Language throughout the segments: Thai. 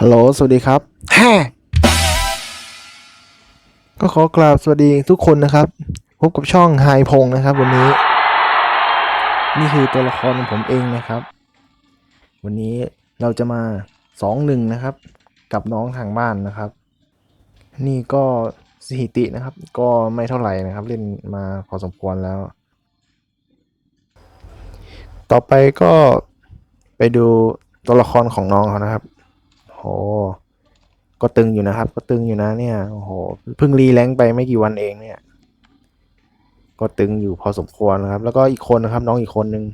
ฮัลโหล สวัสดีครับแฮ่ก็ขอกราบสวัสดีทุกคนนะครับ พบกับช่องไฮพงนะครับ วันนี้ นี่คือตัวละครของผมเองนะครับ วันนี้เราจะมาสองหนึ่งนะครับ กับน้องทางบ้านนะครับ นี่ก็สถิตินะครับ ก็ไม่เท่าไหร่นะครับ เล่นมาพอสมควรแล้ว ต่อไปก็ไปดูตัวละครของน้องเขานะครับโห ก็ตึงอยู่นะครับ ก็ตึงอยู่นะเนี่ยโอ้โหเพิ่งรีแรงค์ไปไม่กี่วันเองเนี่ย ก็ตึงอยู่พอสมควรนะครับ แล้วก็อีกคนนะครับ น้องอีกคนนึง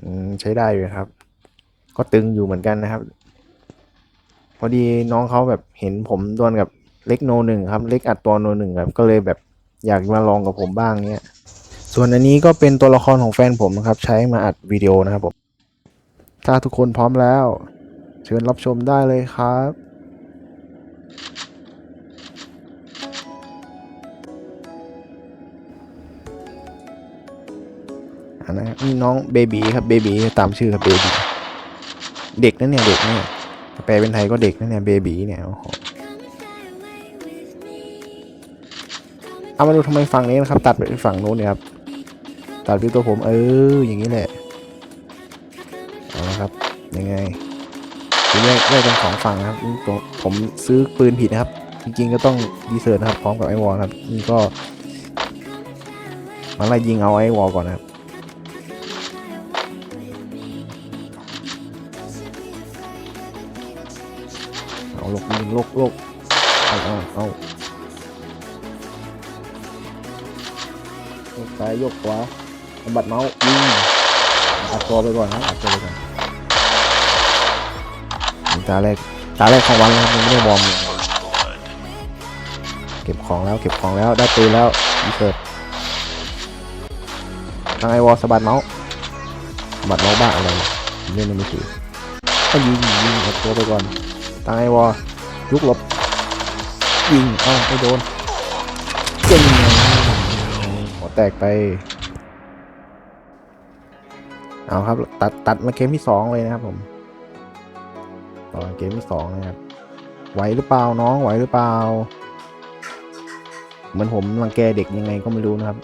อืมใช้ได้อยู่ครับ ก็ตึงอยู่เหมือนกันนะครับ พอดีน้องเขาแบบเห็นผมดวลกับเล็กโนหนึ่งครับ เล็กอัดตัวโนหนึ่งครับก็เลยแบบอยากมาลองกับผมบ้างเนี่ยส่วนอันนี้ก็เป็นตัวละครของแฟนผมนะครับ ใช้มาอัดวิดีโอนะครับผม ถ้าทุกคนพร้อมแล้ว เชิญรับชมได้เลยครับนะครับนี่น้องเบบีครับเบบีตามชื่อครับเบบีเด็กนะเนี่ยเด็กเนี่ยแปลเป็นไทยก็เด็กนะเนี่ยเบบีเนี่ยโอ้โหเอามาดูทำไมฝั่งนี้นะครับ ตัดไปฝั่งโน้นเนี่ยครับตัดไปตัวผมเอออย่างนี้แหละเอาละครับยังไง แยกแยกเป็นสองฝั่งนะครับผมซื้อปืนผิดนะครับ จริงๆก็ต้องดีเซอร์นะครับ พร้อมกับไอวอลครับนี่ก็มาไล่ยิงเอาไอวอลก่อนนะครับเอาลกยิงลกลกเอาเอาเอายกซ้ายยกขวาบัดเมาส์ยิงอัดตัวไปก่อนนะอัดตัวไปก่อน ตาแรกตาแรกของวันแล้วยังไม่ได้วอร์มเลยเก็บของแล้วเก็บของแล้วได้ปืนแล้วดีเซิร์ตทางไอวอลสะบัดเมาส์สะบัดเมาส์บ้าอะไรเล่นในมือถือก็ยิงยิงเอาตัวไปก่อนทางไอวอลลุกหลบยิงเอ้าไม่โดนเจ๋งหัวแตกไปเอาครับ ตัดตัดมาเกมที่สองเลยนะครับผม ต่อเกมที่สองนะครับไหวหรือเปล่าน้องไหวหรือเปล่า เหมือนผมรังแกเด็กยังไงก็ไม่รู้นะครับ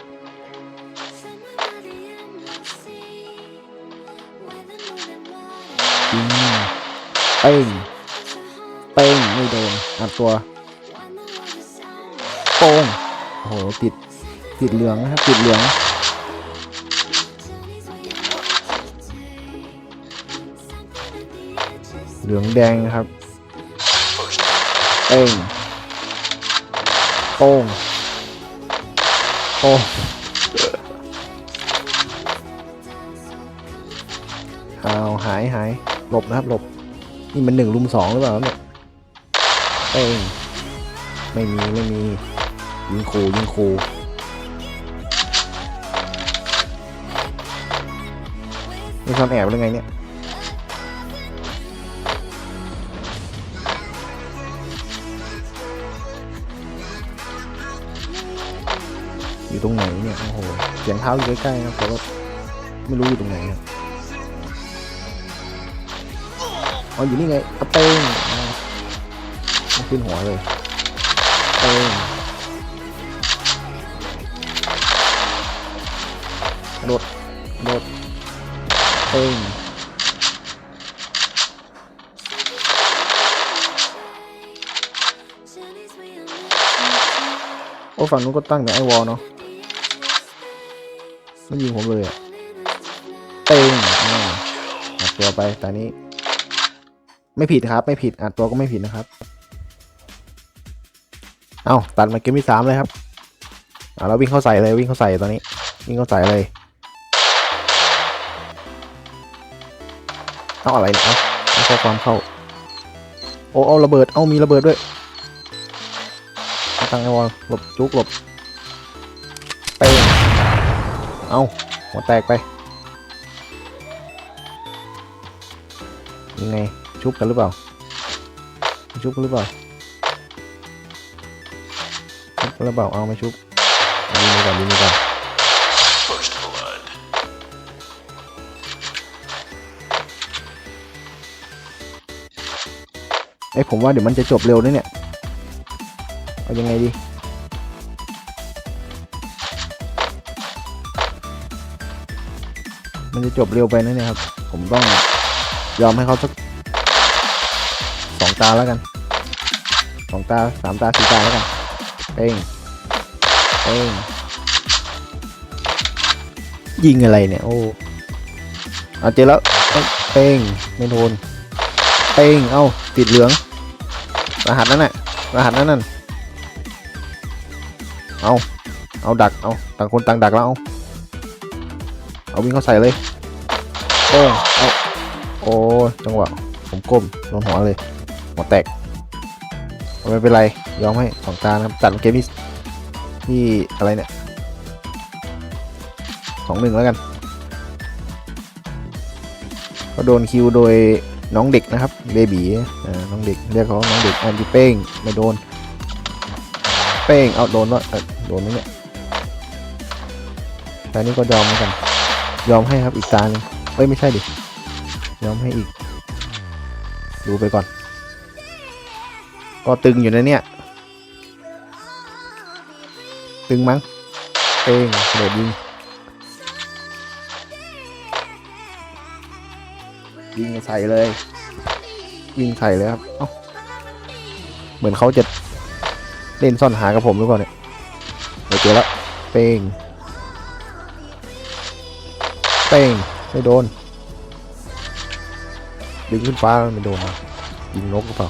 เป้งเป้งไม่โดนอัดตัวโป้งโอ้โหติดติดเหลืองนะครับติดเหลือง เหลืองแดงนะครับเป้งโป้งโป้งเอาหายหายหลบนะครับหลบ นี่มันหนึ่งลุมสองหรือเปล่าเนี่ยเป้งไม่มี ไม่มี ยิงคูยิงคูมีความแอบหรือไงเนี่ย อยู่ตรงไหนเนี่ยโอ้โหเสียงเท้าอยู่ใกล้ๆครับแต่ว่าไม่รู้อยู่ตรงไหนอ๋ออยู่นี่ไงกระเป้งไม่ขึ้นหัวเลยเป้งโดดโดดเป้งโอ้ฝั่งนู้นก็ตั้งแต่ไอวอลเนาะ ไม่ยิงผมเลยอะเป้งอ่าอัดตัวไปแต่นี้ ไม่ผิดครับ ไม่ผิดอัดตัวก็ไม่ผิดนะครับ เอาตัดมาเกมที่สามเลยครับอ่าแล้ววิ่งเข้าใส่เลยวิ่งเข้าใส่ตอนนี้ วิ่งเข้าใส่เลยเอาอะไรนี่ยเอาเอาข้อความเข้า โอ้เอาระเบิดเอามีระเบิดด้วยตั้งไอวอลหลบจุกหลบ เอาหัวแตกไป ยังไง ชุบกันหรือเปล่า ชุบกันหรือเปล่า ชุบกันหรือเปล่า เอาไม่ชุบยิงไปก่อนยิงไปก่อน First blood. ไอยผมว่าเดี๋ยวมันจะจบเร็วนะเนี่ย เอายังไงดี มันจะจบเร็วไปนะเนี่ยครับ ผมต้องยอมให้เขาสักสองตาแล้วกันสองตาสามตาสี่ตาแล้วกันเป้งเป้งยิงอะไรเนี่ย โอ้เอาเจอแล้วเอ้ยเป้งไม่โดนเป้งเอ้าติดเหลือง รหัสนั่นน่ะรหัสนั่นน่ะเอาเอาดักเอาต่างคนต่างดักแล้วเอา เอาวิ่งเข้าใส่เลยโป้งเอาโอ้จังหวะผมก้มโดนหัวเลยหัวแตกไม่เป็นไรยอมให้สองตานะครับตัดเกมที่ที่อะไรเนี่ยสองหนึ่งแล้วกัน ก็โดนคิวโดยน้องเด็กนะครับเบบีอ่าน้องเด็กเรียกเขาน้องเด็กอันที่เป้งไม่โดน เป้งเอาโดนว่าโดนไหมเนี่ยแต่นี่ก็ยอมเหมือนกัน ยอมให้ครับอีกตาหนึ่งเอ้ย ไม่ใช่ดิ ยอมให้อีก ดูไปก่อน ก็ตึงอยู่นะเนี่ย ตึงมั้งเป้งโดดยิง ยิงใส่เลย ยิงใส่เลยครับ เอ้า เหมือนเขาจะเล่นซ่อนหากับผมหรือเปล่าเนี่ยเดี๋ยวเจอแล้วเป้ง เป้งไม่โดน ดึงขึ้นฟ้าไม่โดนนะยิงนกหรือเปล่า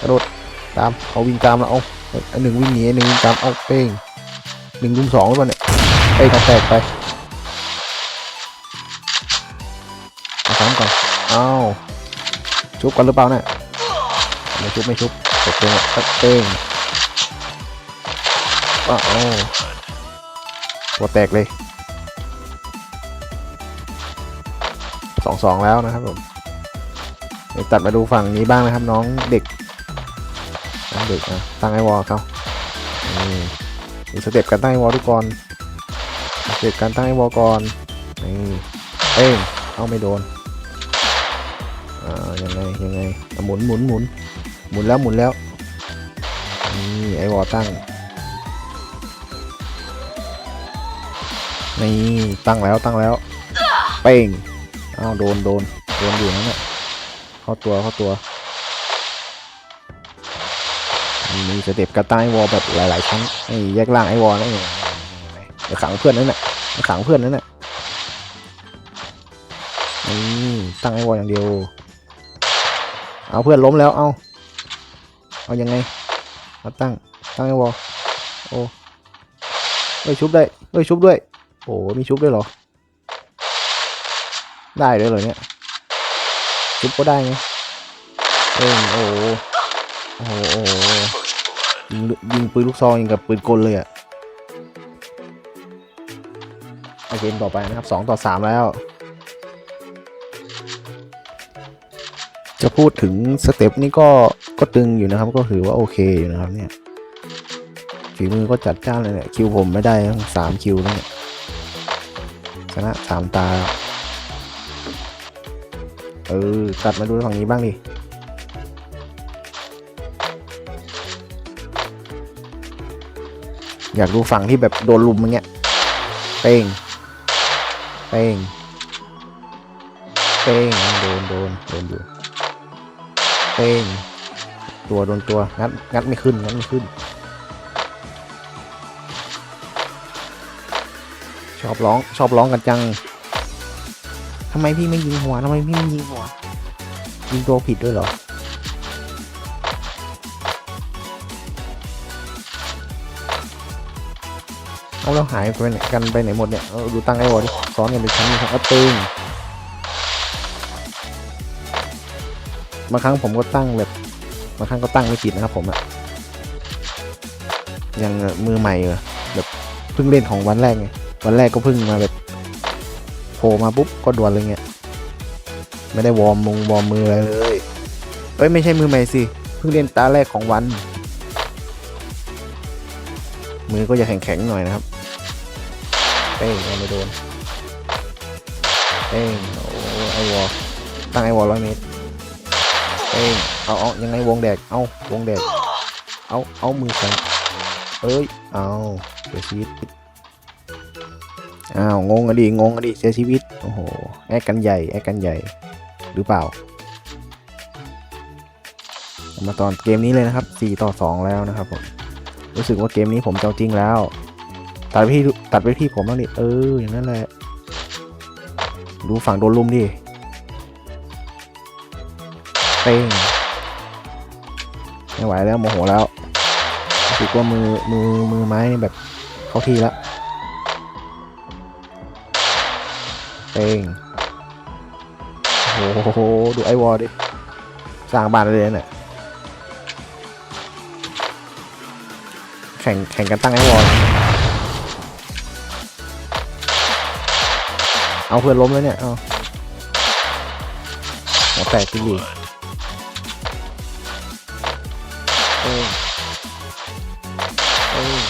กระโดดตามเอาวิ่งตามแล้วเอาเอ้ยอันหนึ่งวิ่งหนีอันหนึ่งวิ่งตามเอาเป้งหนึ่งรุมสองหรือเปล่าเนี่ยเป้งแตกไปเอาซ้ำก่อนเอาชุบกันหรือเปล่าเนี่ยไม่ชุบไม่ชุบตกเป้งอะเป้งว้าว ตัวแตกเลยสองสองแล้วนะครับผมเดี๋ยวตัดมาดูฝั่งนี้บ้างนะครับ น้องเด็กน้องเด็กอะตั้งไอวอลเขาดูสเต็ปการตั้งไอวอลทุกคนสเต็ปการตั้งไอวอลก่อนนี่เอ้งเอาไม่โดนอ่ายังไงยังไงอ่หมุนหมุนหมุนหมุนแล้วหมุนแล้วนี่ไอวอลตั้ง นี่ตั้งแล้วตั้งแล้ว เป้งอ้าวโดนโดนโดนอยู่นั่นแหละเข้าตัวเข้าตัวมีสเต็ปกระต่ายวอลแบบหลายๆครั้งไอ้แยกล่างไอ้วอลนั่นเองเดี๋ยวขังเพื่อนนั่นแหละขังเพื่อนนั่นแหละนี่ตั้งไอ้วอลอย่างเดียว เอาเพื่อนล้มแล้วเอาเอายังไงมาตั้งตั้งไอ้วอลโอ้เฮ้ยชุบได้เฮ้ยชุบด้วย โอ้มีชุบด้วยเหรอ ได้ด้วยเหรอเนี่ย ชุบก็ได้ไงเอ้ยโอ้โหโอ้โหโอ้โหยิงยิงปืนลูกซองยิงกับปืนกลเลยอะเอาเกมต่อไปนะครับสองต่อสามแล้ว จะพูดถึงสเต็ปนี่ก็ก็ตึงอยู่นะครับ ก็ถือว่าโอเคอยู่นะครับเนี่ยฝีมือก็จัดจ้านเลยเนี่ยคิวผมไม่ได้ทั้งสามคิวแล้วเนี่ย ชนะสามตา เออ ตัดมาดูฝั่งนี้บ้างดิอยากดูฝั่งที่แบบโดนลุมอย่างเงี้ย เป้ง เป้ง เป้ง โดน โดน โดนอยู่ เป้ง ตัวโดนตัว งัด งัดไม่ขึ้น งัดไม่ขึ้น ชอบร้องชอบร้องกันจังทำไมพี่ไม่ยิงหัวทำไมพี่ไม่ยิงหัว ยิงตัวผิดด้วยเหรอเอาแล้วหายไปไหนกันไปไหนหมดเนี่ยเอาดูตั้งไอ้วอดิซ้อนกันเป็นชั้นครับเอาตึงบางครั้งผมก็ตั้งแบบบางครั้งก็ตั้งไม่ผิดนะครับผมอะยังมือใหม่เหรอแบบเพิ่งเล่นของวันแรกไง วันแรกก็เพิ่งมาแบบโผล่มาปุ๊บก็ดวลเลยเงี้ยไม่ได้วอร์มมุงวอร์มมืออะไรเลยเอ้ย ไม่ใช่มือใหม่สิ เพิ่งเล่นตาแรกของวัน มือก็จะแข็งๆหน่อยนะครับเป้งไม่โดนเป้งโอ้ไอวอลตั้งไอวอลร้อยเมตรเองเอาเอายังไงวงแดก เอาวงแดก เอาเอามือแข็งเอ้ย เอาเสียชีวิต อ้าวงงอะดิงงอะดิเสียชีวิตโอ้โหแอคกันใหญ่แอคกันใหญ่หรือเปล่า มาตอนเกมนี้เลยนะครับ 4 ต่อ 2 แล้วนะครับผมรู้สึกว่าเกมนี้ผมจะเอาจริงแล้ว ตัดไปที่ตัดไปที่ผมบ้างดิเอออย่างนั้นแหละดูฝั่งโดนลุมดิเป้งไม่ไหวแล้วโมโหแล้วรู้สึกว่ามือมือมือไม้แบบเข้าที่แล้ว เป้งโอ้โห ดูไอวอลดิ สร้างบ้านเลยเนี่ยแข่งแข่งกันตั้งไอวอลเอาเพื่อนล้มแล้วเนี่ย เอาหัวแตกจริงดิเออเออ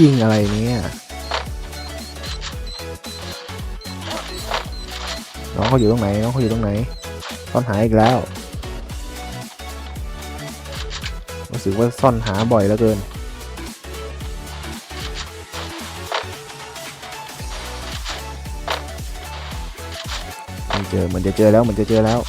ยิงอะไรเนี่ย น้องเขาอยู่ตรงไหน น้องเขาอยู่ตรงไหนซ่อนหาอีกแล้ว รู้สึกว่าซ่อนหาบ่อยเหลือเกิน ไม่เจอ เหมือนจะเจอแล้ว เหมือนจะเจอแล้ว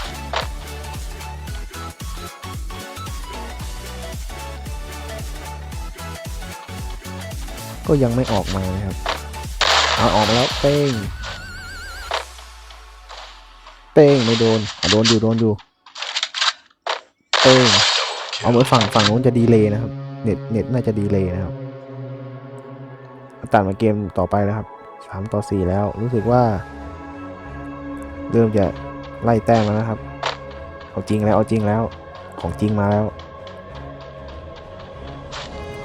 ก็ยังไม่ออกมานะครับเอาออกมาแล้วเป้ง เป้งไม่โดนโดนอยู่โดนอยู่เป้งเอาเหมือนฝั่งฝั่งนู้นจะดีเลยนะครับ เน็ตเน็ตน่าจะดีเลยนะครับตัดมาเกมต่อไปแล้วครับสามต่อสี่แล้วรู้สึกว่า เริ่มจะไล่แต้มแล้วนะครับ เอาจริงแล้วเอาจริงแล้วของจริงมาแล้ว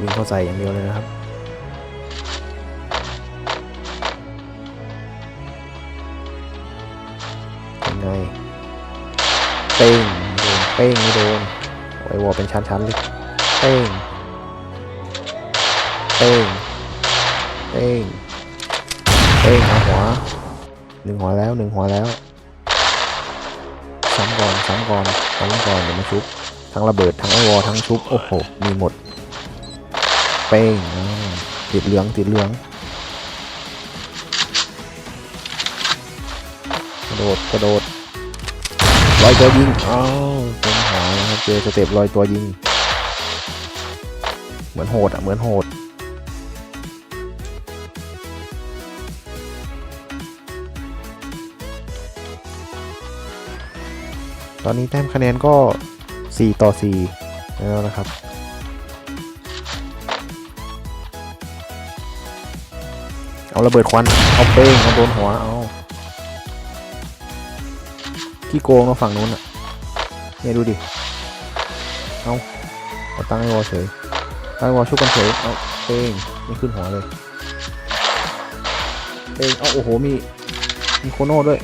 ยิงเข้าใส่อย่างเดียวเลยนะครับ ไงเป้งโดนเป้งไม่โดนไอวอลเป็นชั้นๆเลยเป้งเป้งเป้งเป้งเอาหัวหนึ่งหัวแล้วหนึ่งหัวแล้วซ้ำก่อนซ้ำก่อนซ้ำก่อนเดี๋ยวมาชุบทั้งระเบิดทั้งไอวอลทั้งชุบโอ้โหมีหมด เป้งอ่าติดเหลืองติดเหลืองกระโดดกระโดด ลอยตัวยิงอ้าวเต็มหัวนะครับเจอสเต็ปลอยตัวยิง เหมือนโหดอะเหมือนโหดตอนนี้แต้มคะแนนก็ 4 ต่อ 4 แล้วนะครับ เอาระเบิดควัน เอาเป้งเอาโดนหัว เอา ขี้โกงเราฝั่งนู้นอะเนี่ยดูดิ เอาเอาตั้งไอวอลเฉยตั้งไอวอลชุบกันเฉยเอาเป้งไม่ขึ้นหัวเลยเป้งเอาโอ้โหมีมีโคโน่ด้วย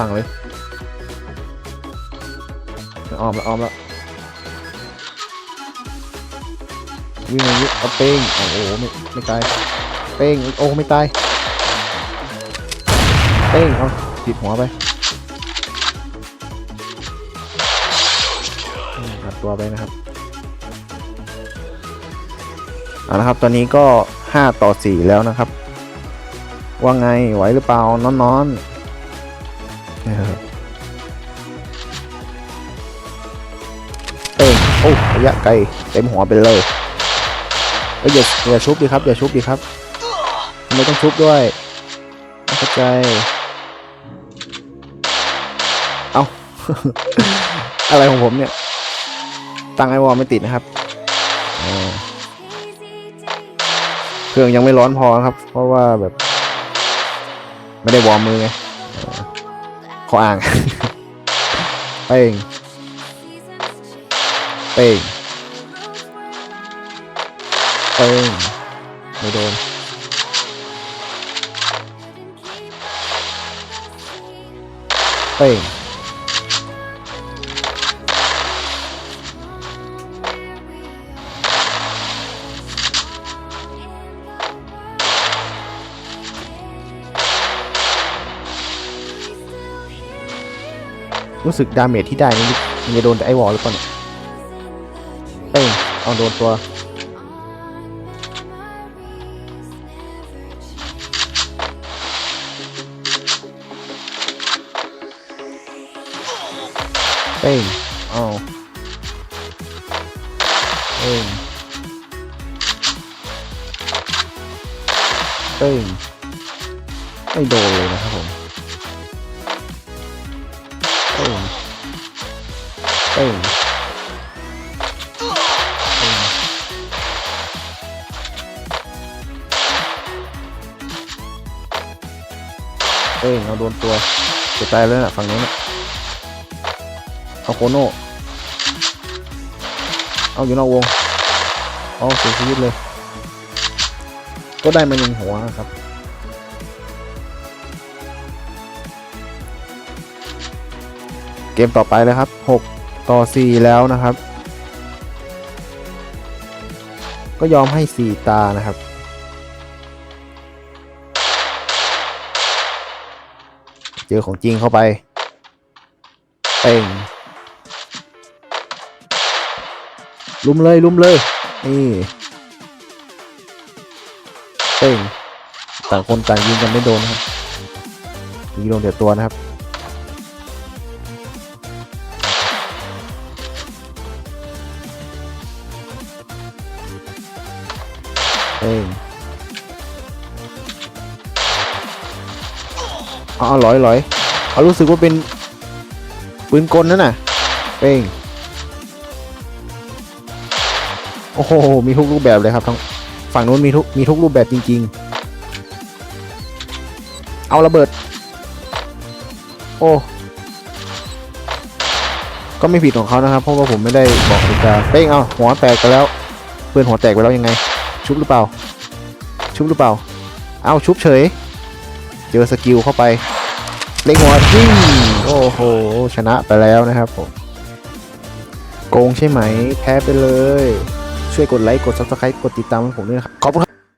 ฝั่งเลยออมแล้วออมแล้ววิ่งมายิเอาเป้งโอ้โหไม่ไม่ตายเป้งโอ้ไม่ตายเป้งเอาติดหัวไปตัดตัวไปนะครับเอาละครับตอนนี้ก็ 5 ต่อ 4 แล้วนะครับ ว่าไงไหวหรือเปล่านอนนอนๆ เป้งโอ้ระยะไกลเต็มหัวไปเลยเอ้ยอย่าอย่าชุบดิครับอย่าชุบดิครับทำไมต้องชุบด้วยเข้าใจเอาอะไรของผมเนี่ยตั้งไอวอลไม่ติดนะครับเครื่องยังไม่ร้อนพอครับ เพราะว่าแบบ ไม่ได้วอร์มมือไงขออ่างเป้ง เป้งเป้งไม่โดนเป้งรู้สึกดาเมจที่ได้นี่มันจะโดนไอ้วอลหรือเปล่าเนี่ย เป้งเอาโดนตัวเป้งเอาเป้งเป้งไม่โดนเลยนะ โดนตัวจะตายแล้วนะฝั่งนู้นะเอาโคโน่เอาอยู่นอกวงเอาเสียชีวิตเลย ก็ได้มาหนึ่งหัวครับเกมต่อไปเลยครับ 6 ต่อ 4 แล้วนะครับ ก็ยอมให้ 4 ตานะครับ เจอของจริงเข้าไปเป่งลุมเลยลุมเลย นี่เป่งต่างคนต่างยิงกันไม่โดนครับยิงโดนเดียวตัวนะครับเป่ง อ๋อหลอยหลอยเขารู้สึกว่าเป็นปืนกลนั่นน่ะเป่งโอ้โห มีทุกรูปแบบเลยครับทั้งฝั่งนู้นมีทุกมีทุกรูปแบบจริง ๆ เอาระเบิด โอ้ก็ไม่ผิดของเขานะครับ เพราะว่าผมไม่ได้บอกกติกาเป้งเอาหัวแตกไปแล้วเพื่อนหัวแตกไปแล้วยังไง ชุบหรือเปล่า ชุบหรือเปล่า เอาชุบเฉย เจอสกิลเข้าไป เล็งหัวจิ้งโอ้โห ชนะไปแล้วนะครับผม โกงใช่ไหม แพ้ไปเลย ช่วยกดไลค์ กด subscribe กดติดตามผมด้วยนะครับ ขอบคุณครับ